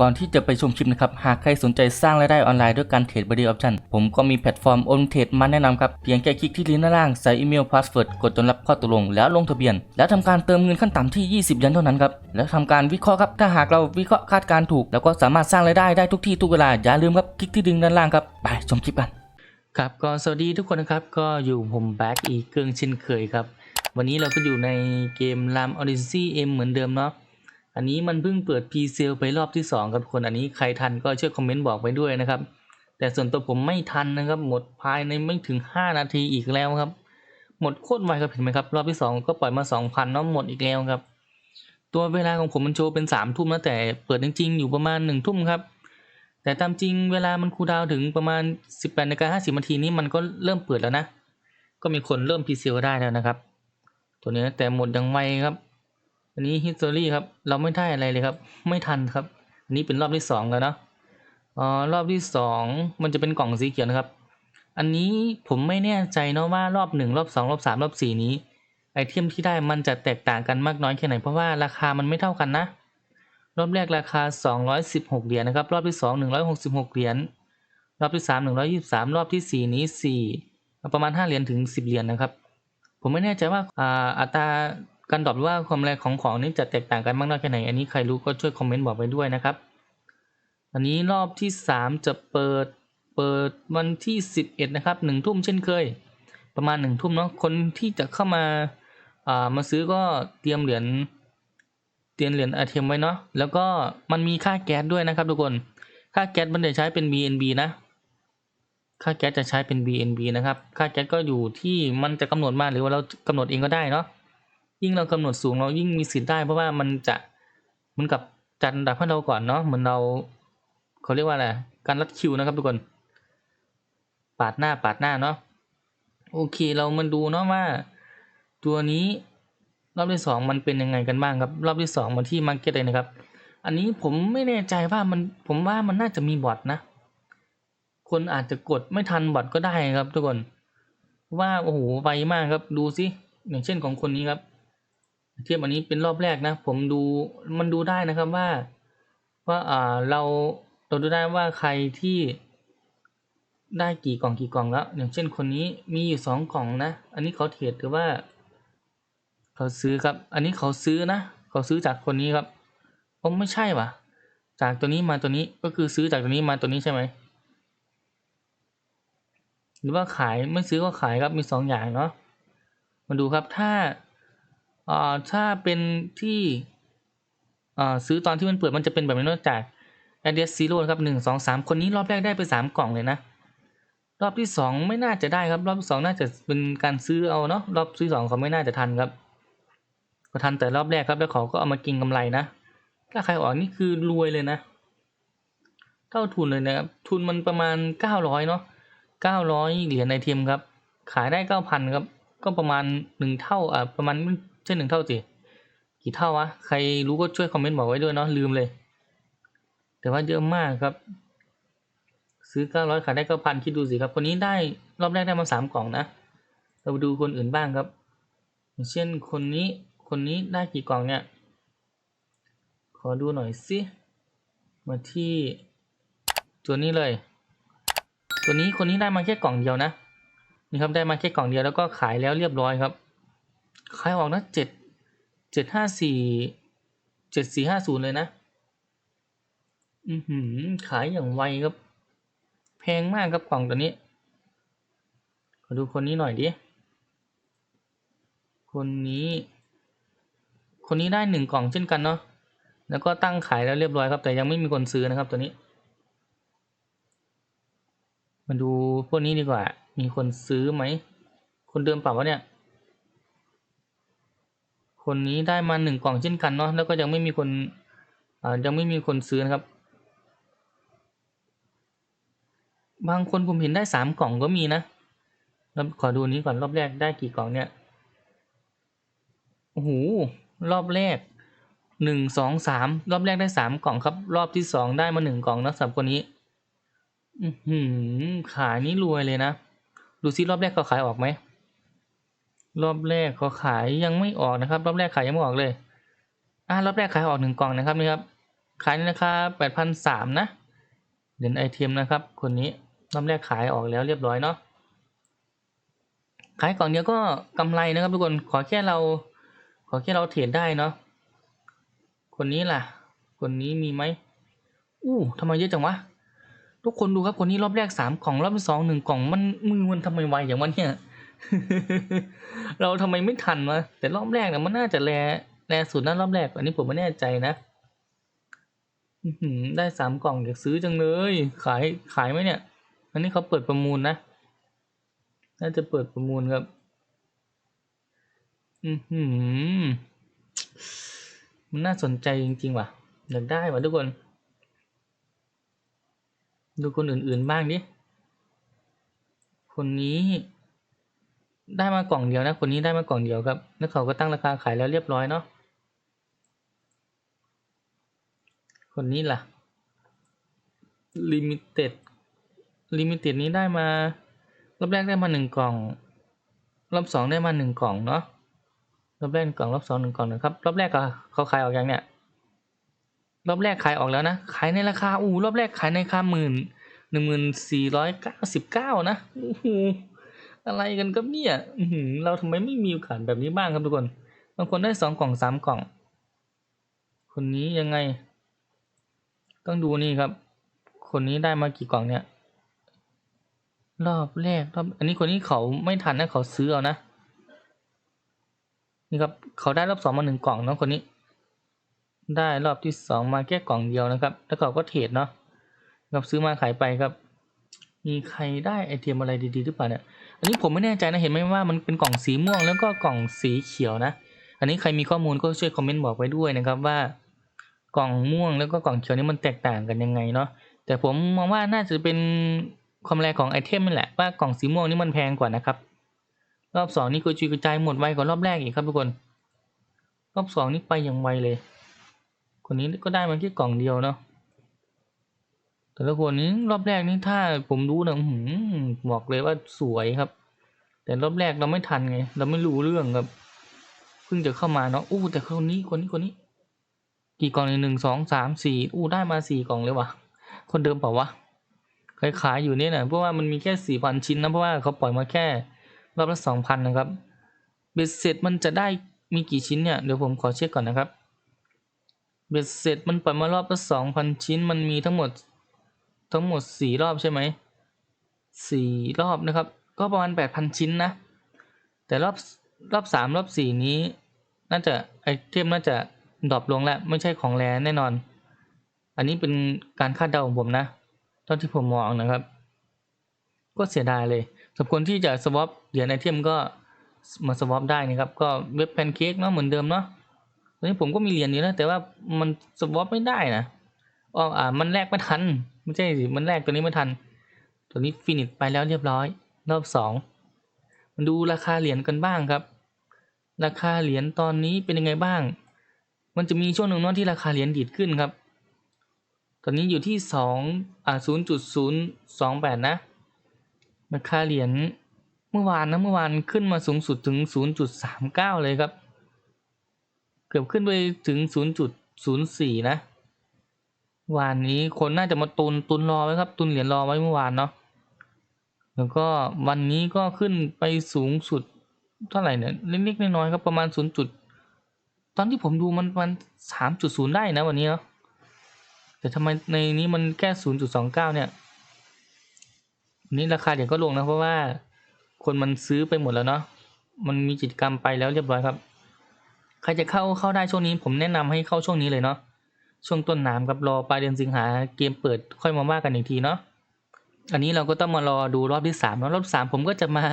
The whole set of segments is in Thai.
ก่อนที่จะไปชมคลิปนะครับ หากใครสนใจสร้างรายได้ออนไลน์ด้วยการเทรดบริออปชันผมก็มีแพลตฟอร์มโอนเทรดมาแนะนำครับ เพียงแค่คลิกที่ลิงก์ด้านล่าง ใส่อีเมลพาสเวิร์ดกดจนรับข้อตกลง แล้วลงทะเบียน แล้วทำการเติมเงินขั้นต่ำที่ 20เหรียญเท่านั้นครับ แล้วทำการวิเคราะห์ครับ ถ้าหากเราวิเคราะห์คาดการณ์ถูก แล้วก็สามารถสร้างรายได้ได้ทุกที่ทุกเวลา อย่าลืมครับ คลิกที่ลิงก์ด้านล่างครับ ไปชมคลิปกัน ครับ ก็สวัสดีทุกคนนะครับ ก็อยู่ผมแบ็กอีกเกิงเช่นเคยครับ วันนี้เราก็อยู่ในเกม Ram Odyssey M เหมือนเดิมเนาะ อันนี้มันเพิ่งเปิด p s a l e ไปรอบที่ 2 ครับคนอันนี้ใครทันก็ช่วยคอมเมนต์บอกไว้ด้วยนะครับ แต่ส่วนตัวผมไม่ทันนะครับ หมดภายในไม่ถึง 5 นาทีอีกแล้วครับ หมดโคตรไวครับเห็นไหมครับ รอบที่ 2 ก็ปล่อยมา 2,000เนาะหมดอีกแล้วครับ ตัวเวลาของผมมันโชว์เป็น3ทุ่มนะแต่เปิดจริงๆอยู่ประมาณ1ทุ่มครับ แต่ตามจริงเวลามันคูดาวถึงประมาณ 18นาฬิกา50นาทีนี้มันก็เริ่มเปิดแล้วนะ ก็มีคนเริ่มพีเซลได้แล้วนะครับ ตัวนี้แต่หมดย่างไวครับ อันนี้ history ครับ เราไม่ได้อะไรเลยครับ ไม่ทันครับ อันนี้เป็นรอบที่สองแล้วเนาะอ๋อรอบที่สองมันจะเป็นกล่องสีเขียวนะครับ อันนี้ผมไม่แน่ใจเนาะว่ารอบหนึ่งรอบสองรอบสามรอบสี่นี้ ไอเทมที่ได้มันจะแตกต่างกันมากน้อยแค่ไหนเพราะว่าราคามันไม่เท่ากันนะ รอบแรกราคา 216 เหรียญนะครับ รอบที่ 2 166 เหรียญ รอบที่ 3 123 รอบที่ 4 นี้ 4 ประมาณ 5 เหรียญถึง 10 เหรียญนะครับ ผมไม่แน่ใจว่าอ่าอัตรา การดรอปหรือว่าความแรงของของนี้จะแตกต่างกันมากน้อยแค่ไหน อันนี้ใครรู้ก็ช่วยคอมเมนต์บอกไว้ด้วยนะครับ อันนี้รอบที่ 3 จะเปิดเปิดวันที่ 11 นะครับ1ทุ่มเช่นเคย ประมาณ1ทุ่มเนาะ คนที่จะเข้ามาอ่ามาซื้อก็เตรียมเหรียญเตรียมเหรียญไอเทมไว้เนาะ แล้วก็มันมีค่าแก๊สด้วยนะครับทุกคน ค่าแก๊สมันจะใช้เป็น BNB นะ ค่าแก๊สจะใช้เป็น BNB นะครับ ค่าแก๊สก็อยู่ที่มันจะกำหนดมาหรือว่าเรากำหนดเองก็ได้เนาะ ยิ่งเรากำหนดสูงเรายิ่งมีสิทธิ์ได้เพราะว่ามันจะเหมันกับจัดอันดับให้เราก่อนเนาะเหมือนเราเขาเรียกว่าอะไรการรัดคิวนะครับทุกคน ปาดหน้าปาดหน้าเนาะโอเคเรามาดูเนาะว่า ตัวนี้รอบที่สองมันเป็นยังไงกันบ้างครับ รอบที่สองมาที่มาร์เก็ตเลยนะครับ อันนี้ผมไม่แน่ใจว่ามันผมว่ามันน่าจะมีบอทนะ คนอาจจะกดไม่ทันบอทก็ได้ครับทุกคนว่าโอ้โหไวมากครับดูสิอย่างเช่นของคนนี้ครับ เทียบอันนี้เป็นรอบแรกนะ ผมดูมันดูได้นะครับว่าว่าอ่าเราเราดูได้ว่าใครที่ได้กี่กล่องกี่กล่องแล้ว อย่างเช่นคนนี้มีอยู่สองกล่องนะ อันนี้เขาเทรดหรือว่า เขาซื้อครับ อันนี้เขาซื้อนะ เขาซื้อจากคนนี้ครับผมไม่ใช่ว่ะ จากตัวนี้มาตัวนี้ก็คือซื้อจากตัวนี้มาตัวนี้ใช่ไหมหรือว่าขายไม่ซื้อก็ขายครับมีสองอย่างเนาะมาดูครับถ้า อ่าถ้าเป็นที่อ่าซื้อตอนที่มันเปิดมันจะเป็นแบบนี้นอกจาก address zero ครับหนึ่งสองสามคนนี้รอบแรกได้ไปสามกล่องเลยนะ รอบที่สองไม่น่าจะได้ครับ รอบที่สองน่าจะเป็นการซื้อเอาเนาะรอบที่สองเขาไม่น่าจะทันครับก็ทันแต่รอบแรกครับแล้วเขาก็เอามากินกำไรนะ ถ้าใครออกนี่คือรวยเลยนะ เท่าทุนเลยนะครับทุนมันประมาณเก้าร้อยเนาะเก้าร้อยเหรียญในเทียมครับ ขายได้เก้าพันครับ ก็ประมาณหนึ่งเท่าอ่าประมาณ ช่หนึ่งเท่าสิกี่เท่าวะใครรู้ก็ช่วยคอมเมนต์บอกไว้ด้วยเนาะลืมเลย แต่ว่าเยอะมากครับ ซื้อเก้าร้อยขายได้เก้าพันคิดดูสิครับคนนี้ได้รอบแรกได้มาสามกล่องนะ เราไปดูคนอื่นบ้างครับอย่างเช่นคนนี้คนนี้ได้กี่กล่องเนี่ย ขอดูหน่อยสิมาที่ตัวนี้เลย ตัวนี้คนนี้ได้มาแค่กล่องเดียวนะนี่ครับได้มาแค่กล่องเดียวแล้วก็ขายแล้วเรียบร้อยครับ ขายออกนะเจ็ดเจ็ดห้าสี่เจ็ดสี่ห้าศูนย์เลยนะ อือหือ ขายอย่างไวครับ แพงมากครับกล่องตัวนี้ ขอดูคนนี้หน่อยดิ คนนี้ คนนี้ได้หนึ่งกล่องเช่นกันเนาะ แล้วก็ตั้งขายแล้วเรียบร้อยครับ แต่ยังไม่มีคนซื้อนะครับตัวนี้ มาดูพวกนี้ดีกว่า มีคนซื้อไหม คนเดิมเปล่าวะเนี่ย คนนี้ได้มาหนึ่งกล่องเช่นกันเนาะแล้วก็ยังไม่มีคนอ่ายังไม่มีคนซื้อนะครับ บางคนผมเห็นได้สามกล่องก็มีนะแล้วขอดูนี้ก่อนรอบแรกได้กี่กล่องเนี่ยโอ้โหรอบแรกหนึ่งสองสามรอบแรกได้สามกล่องครับ รอบที่สองได้มาหนึ่งกล่องนะสำหรับคนนี้ อือหือขายนี่รวยเลยนะ ดูซิรอบแรกเขาขายออกไหม รอบแรกเขาขายยังไม่ออกนะครับ รอบแรกขายยังไม่ออกเลยอ่ารอบแรกขายออกหนึ่งกล่องนะครับนี่ครับขายในราคาแปดพันสามนะเหรียญไอเทมนะครับ คนนี้รอบแรกขายออกแล้วเรียบร้อยเนาะขายกล่องเดียวก็กำไรนะครับทุกคนขอแค่เรา ขอแค่เราเทรดได้เนาะคนนี้ล่ะ คนนี้มีไหมอู้ทำไมเยอะจังวะทุกคนดูครับคนนี้รอบแรกสามกล่องรอบที่สองหนึ่งกล่องมันมือมันทำไมไวอย่างวันเนี่ย เราทำไมไม่ทันวะแต่รอบแรกเนี่ยมันน่าจะแรแรสุดนะรอบแรก อันนี้ผมไม่แน่ใจนะได้สามกล่องอยากซื้อจังเลย ขายขายไหมเนี่ย อันนี้เขาเปิดประมูลนะ น่าจะเปิดประมูลครับ อือหือ มันน่าสนใจจริงๆว่ะ อยากได้ว่ะทุกคน ดูคนอื่นๆบ้างดิ คนนี้ ได้มากล่องเดียวนะ คนนี้ได้มากล่องเดียวครับแล้วเขาก็ตั้งราคาขายแล้วเรียบร้อยเนาะคนนี้ล่ะลิมิเต็ดลิมิเต็ดนี้ได้มารอบแรกได้มาหนึ่งกล่อง รอบสองได้มาหนึ่งกล่องเนาะรอบแรกกล่องรอบสองหนึ่งกล่องนะครับรอบแรกเขาขายออกยังเนี่ยรอบแรกขายออกแล้วนะขายในราคาอู้รอบแรกขายในราคาหมื่นหนึ่งหมื่นสี่ร้อยเก้าสิบเก้านะโอ้โห อะไรกันครับเนี่ยอืเราทำไมไม่มีโอกาสแบบนี้บ้างครับทุกคน บางคนได้สองกล่องสามกล่อง คนนี้ยังไง ต้องดูนี่ครับ คนนี้ได้มากี่กล่องเนี่ย รอบแรกรอบ อันนี้คนนี้เขาไม่ทันนะเขาซื้อเอานะ นี่ครับ เขาได้รอบสองมาหนึ่งกล่องเนาะคนนี้ ได้รอบที่สองมาแค่กล่องเดียวนะครับ แล้วเขาก็เทรดเนาะครับซื้อมาขายไปครับ มีใครได้ไอเทมอะไรดีๆหรือเปล่าเนี่ย อันนี้ผมไม่แน่ใจนะเห็นไหมว่ามันเป็นกล่องสีม่วงแล้วก็กล่องสีเขียวนะ อันนี้ใครมีข้อมูลก็ช่วยคอมเมนต์บอกไว้ด้วยนะครับว่ากล่องม่วงแล้วก็กล่องเขียวนี่มันแตกต่างกันยังไงเนาะแต่ผมมองว่าน่าจะเป็นความแรงของไอเทมนี่แหละว่ากล่องสีม่วงนี่มันแพงกว่านะครับ รอบสองนี่กระจุยกระจายหมดไวกว่ารอบแรกอีกครับทุกคน รอบสองนี่ไปอย่างไวเลย คนนี้ก็ได้มาแค่กล่องเดียวเนาะ แต่ละคนนี้รอบแรกนี่ถ้าผมรู้นะหือบอกเลยว่าสวยครับ แต่รอบแรกเราไม่ทันไง เราไม่รู้เรื่องครับเพิ่งจะเข้ามาเนาะอู้แต่คนนี้คนนี้คนนี้ กี่กล่องหนึ่งสองสามสี่อู้ได้มาสี่กล่องเลยวะคนเดิมเปล่าวะขายขายอยู่เนี่ยนะเพราะว่ามันมีแค่สี่พันชิ้นนะเพราะว่าเขาปล่อยมาแค่รอบละสองพันนะครับเบ็ดเสร็จมันจะได้มีกี่ชิ้นเนี่ยเดี๋ยวผมขอเช็คก่อนนะครับเบ็ดเสร็จมันปล่อยมารอบละสองพันชิ้น มันมีทั้งหมด ทั้งหมดสี่รอบใช่ไหมสี่รอบนะครับ ก็ประมาณแปดพันชิ้นนะ แต่รอบรอบสามรอบสี่นี้ น่าจะไอเทมน่าจะดรอปลงแล้วไม่ใช่ของแรแน่นอน อันนี้เป็นการคาดเดาของผมนะเท่าที่ผมมองนะครับ ก็เสียดายเลยสำหรับคนที่จะสวอปเหรียญไอเทมก็มาสวอปได้นะครับ ก็เว็บแพนเค้กเนาะเหมือนเดิมเนาะตอนนี้ผมก็มีเหรียญอยู่นะแต่ว่ามันสวอปไม่ได้นะอ๋ออ่ามันแลกไม่ทัน ไม่ใช่สิมันแลกตัวนี้ไม่ทัน ตัวนี้ฟินิชไปแล้วเรียบร้อย รอบสองมาดูราคาเหรียญกันบ้างครับ ราคาเหรียญตอนนี้เป็นยังไงบ้าง มันจะมีช่วงหนึ่งนาะที่ราคาเหรียญดีดขึ้นครับ ตอนนี้อยู่ที่สองอ่าศูนย์จุดศูนย์สองแปดนะ ราคาเหรียญเมื่อวานนะเมื่อวานขึ้นมาสูงสุดถึงศูนย์จุดสามเก้าเลยครับ เกือบขึ้นไปถึงศูนย์จุดศูนย์สี่นะ วานนี้คนน่าจะมาตุนตุนรอไว้ครับ ตุนเหรียญรอไว้เมื่อวานเนาะแล้วก็วันนี้ก็ขึ้นไปสูงสุดเท่าไหร่เนี่ยเล็กๆน้อยๆครับประมาณศูนย์จุดตอนที่ผมดูมันมันสามจุดศูนย์ได้นะวันนี้เนาะแต่ทำไมในนี้มันแค่ศูนย์จุดสองเก้าเนี่ยนี่ราคาเดี๋ยวก็ลงนะเพราะว่าคนมันซื้อไปหมดแล้วเนาะมันมีกิจกรรมไปแล้วเรียบร้อยครับ ใครจะเข้าเข้าได้ช่วงนี้ ผมแนะนำให้เข้าช่วงนี้เลยเนาะ ช่วงต้นน้ำครับรอปลายเดือนสิงหาเกมเปิดค่อยมาว่ากันอีกทีเนาะอันนี้เราก็ต้องมารอดูรอบที่สามเนาะรอบสามผมก็จะมา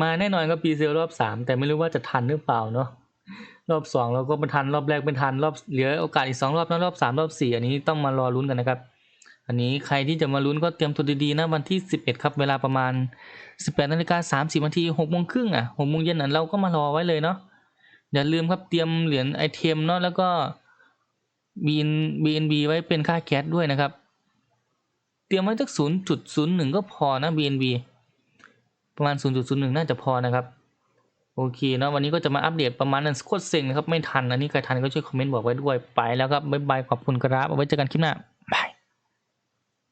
มาแน่นอนครับปีเซลรอบสามแต่ไม่รู้ว่าจะทันหรือเปล่าเนาะรอบสองเราก็ไม่ทันรอบแรกไม่ทันรอบเหลือโอกาสอีกสองรอบนะรอบสามรอบสี่อันนี้ต้องมารอลุ้นกันนะครับ อันนี้ใครที่จะมาลุ้นก็เตรียมตัวดีๆนะวันที่สิบเอ็ดครับเวลาประมาณสิบแปดนาฬิกาสามสิบนาทีหกโมงครึ่งอะหกโมงเย็นอะเราก็มารอไว้เลยเนาะอย่าลืมครับเตรียมเหรียญไอเทมเนาะแล้วก็ บีนบีนบีไว้เป็นค่าแก๊สด้วยนะครับ เตรียมไว้สักศูนย์จุดศูนย์หนึ่งก็พอนะ BNB ประมาณศูนย์จุดศูนย์หนึ่งน่าจะพอนะครับ โอเคเนาะวันนี้ก็จะมาอัปเดตประมาณนั้นโคตรเซ็งนะครับ ไม่ทัน อันนี้ใครทันก็ช่วยคอมเมนต์บอกไว้ด้วยไปแล้วครับบ๊ายบายขอบคุณครับเอาไว้เจอกันคลิปหน้า